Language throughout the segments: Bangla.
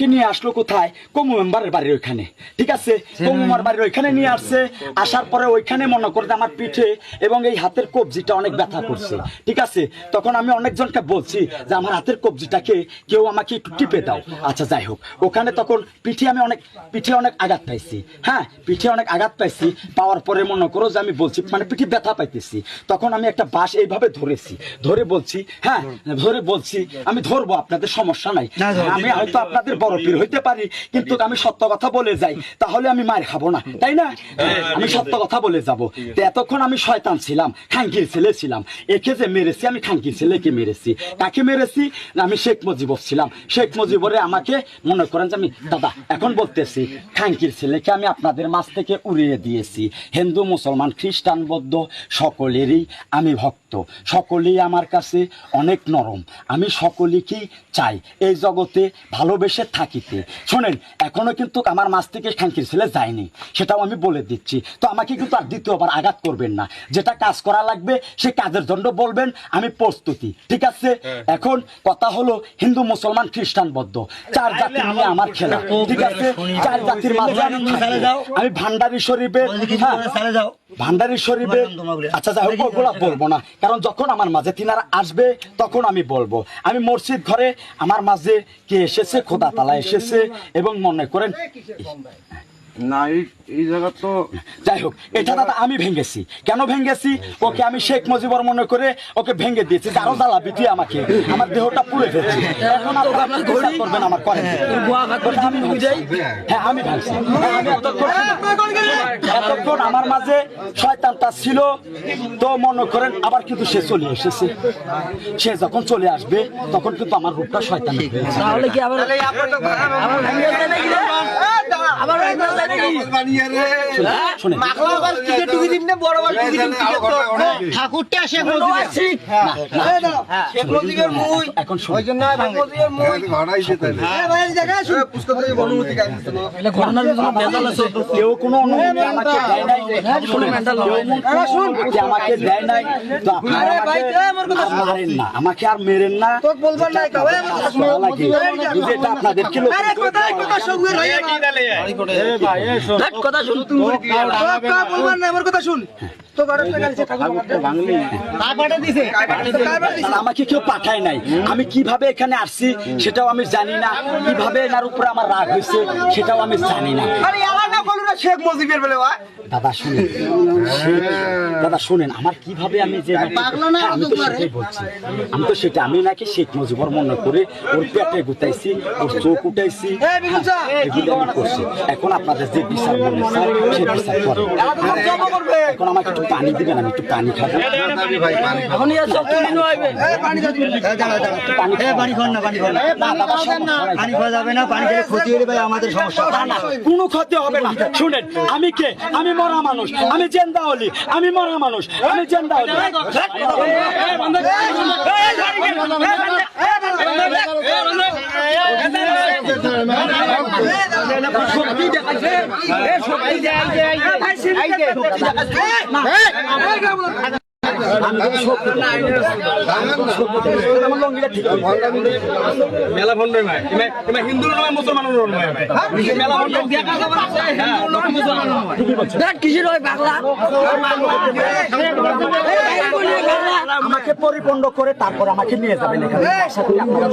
আমাকে নিয়ে আসলো কোথায়? কমু মেম্বারের বাড়ির ওইখানে। ঠিক আছে? বাড়ির ওইখানে নিয়ে আসছে। আসার পরে ওইখানে মনে আমার পিঠে এবং এই হাতের কবজিটা অনেক ব্যথা করছে। ঠিক আছে? তখন আমি অনেকজনকে বলছি যে আমার হাতের কবজিটাকে কেউ আমাকে একটু টিপে দাও। আচ্ছা যাই হোক। ওখানে তখন পিঠে আমি অনেক পিঠে অনেক আঘাত পাইছি। হ্যাঁ পিঠে অনেক আঘাত পাইছি। পাওয়ার পরে মনে করো যে আমি বলছি মানে পিঠে ব্যথা পাইতেছি। তখন আমি একটা বাঁশ এইভাবে ধরেছি। ধরে বলছি হ্যাঁ ধরে বলছি আমি ধরবো আপনাদের সমস্যা নাই। আমি হয়তো আপনাদের বড় পীর হইতে পারি কিন্তু আমি সত্য কথা বলে যাই তাহলে আমি মার খাব না তাই না? আমি সত্য কথা বলে যাব। তো এতক্ষণ আমি শয়তান ছিলাম খাঙ্কির ছেলে ছিলাম একে যে মেরেছি আমি খাঙ্কির ছেলেকে মেরেছি। কাকে মেরেছি? আমি শেখ মুজিবর ছিলাম। শেখ মুজিবরে আমাকে মনে করেন যে আমি দাদা এখন বলতেছি খাঙ্কির ছেলেকে আমি আপনাদের মাছ থেকে উড়িয়ে দিয়েছি। হিন্দু মুসলমান খ্রিস্টান বৌদ্ধ সকলেরই আমি ভক্ত। সকলেই আমার কাছে অনেক নরম। আমি সকলেকেই চাই? এই জগতে ভালোবেসে থাকিতে। শোনেন এখনও কিন্তু আমার মাছ থেকে খাঙ্কির ছেলে যায়নি সেটাও আমি বলে দিচ্ছি। তো আমাকে কিন্তু আর দ্বিতীয়বার আঘাত করবেন না। যেটা কাজ করা লাগবে সে কাজের জন্য বলবেন আমি প্রস্তুতি ঠিক আছে? এখন কথা হলো হিন্দু মুসলমান খ্রিস্টান বৌদ্ধ চার জাতি নিয়ে আমার খেলা ঠিক আছে? চার জাতির মাঝে আমি ভান্ডারি শরীফের হ্যাঁ যাও। ভান্ডারি শরীফে আচ্ছা হোক ওগুলা বলব না। কারণ যখন আমার মাঝে তিনারা আসবে তখন আমি বলব। আমি মসজিদ ঘরে আমার মাঝে কে এসেছে খোদা তালা এসেছে এবং মনে করেন না এই এই জায়গা তো যাই হোক এটা দাদা আমি ভেঙেছি কেন ভেঙেছি ওকে আমি শেখ মুজিবর মনে করে ওকে ভেঙে দিয়েছি। আরও জ্বালাবি তুই আমাকে। আমার দেহটা পুড়ে ফেলছি। এখন আপনারা কি বিচার করবেন আমার করেন। আমি ভাঙছি। হ্যাঁ আমি ভাঙছি হ্যাঁ, এতক্ষণ এতক্ষণ আমার মাঝে শয়তানটা ছিল। তো মনে করেন আবার কিন্তু সে চলে এসেছে। সে যখন চলে আসবে তখন কিন্তু আমার রূপটা শয়তান তাহলে কি আবার আবার ঠাকুরটা শেখ কেউ কোনো অনুমতি আমাকে দেয় নাই। শুনেন, কেউ কোনো অনুমতি আমাকে দেয় নাই। তো আপনারা আমাকে আর মারেন না। আর মেরেন না ভালো কথা শুন। আমাকে। কেউ পাঠায় নাই। আমি কীভাবে এখানে আসছি সেটাও আমি জানি না। কীভাবে এনার উপরে আমার রাগ হয়েছে সেটাও আমি জানি না। শেখ মুজিবের বেলে দাদা শুনেন। দাদা শুনেন আমার কীভাবে আমি যে হ্যাঁ, আমি তো সেটাই বলছি। আমি তো সেটা আমি নাকি শেখ মুজিবর মনে করে ওর পেটে গুতাইছি ওর চোখ উঠাইছি। হ্যাঁ, এগুলো আমি করছি। এখন আপনাদের যে বিচার সে বিচার করেন এখন আমাকে একটু পানি দিবেন আমি একটু পানি খাব। এখন ইয়ার সব তুমি নইবে পানি খান না পানি খান না না, দাদা, সমস্যা নাই। পানি খাওয়া যাবে না? পানি খেলে ক্ষতি আমাদের সমস্যা না, না, কোনো ক্ষতি হবে না। শুনেন আমি কে? আমি মরা মানুষ। আমি জেন্দা হলি আমি মরা মানুষ। আমি জেন্দা হলি আমার লঙ্গিটা ঠিক আছে। মেলা ফন্ড ভাই হিন্দু নয় মুসলমান নয় মেলা ফন্ড ধ্যাৎ, কিসের পাগলা আমাকে পরিপূর্ণ করে তারপর আমাকে নিয়ে যাবেন এখানে আশা করি আপনারা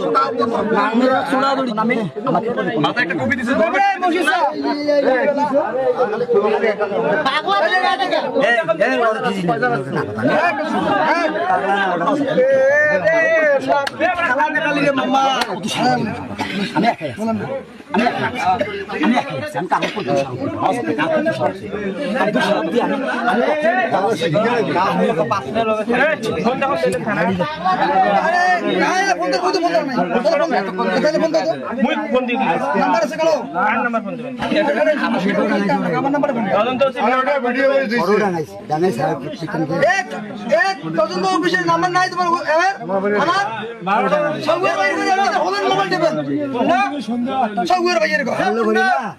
নাম্বার দিবেন তদন্ত দিয়ে- নাম্বার নাই তোমার আমার সঙ্গে বাইরে হলেন মোবাইল টেপেন না। বাইরে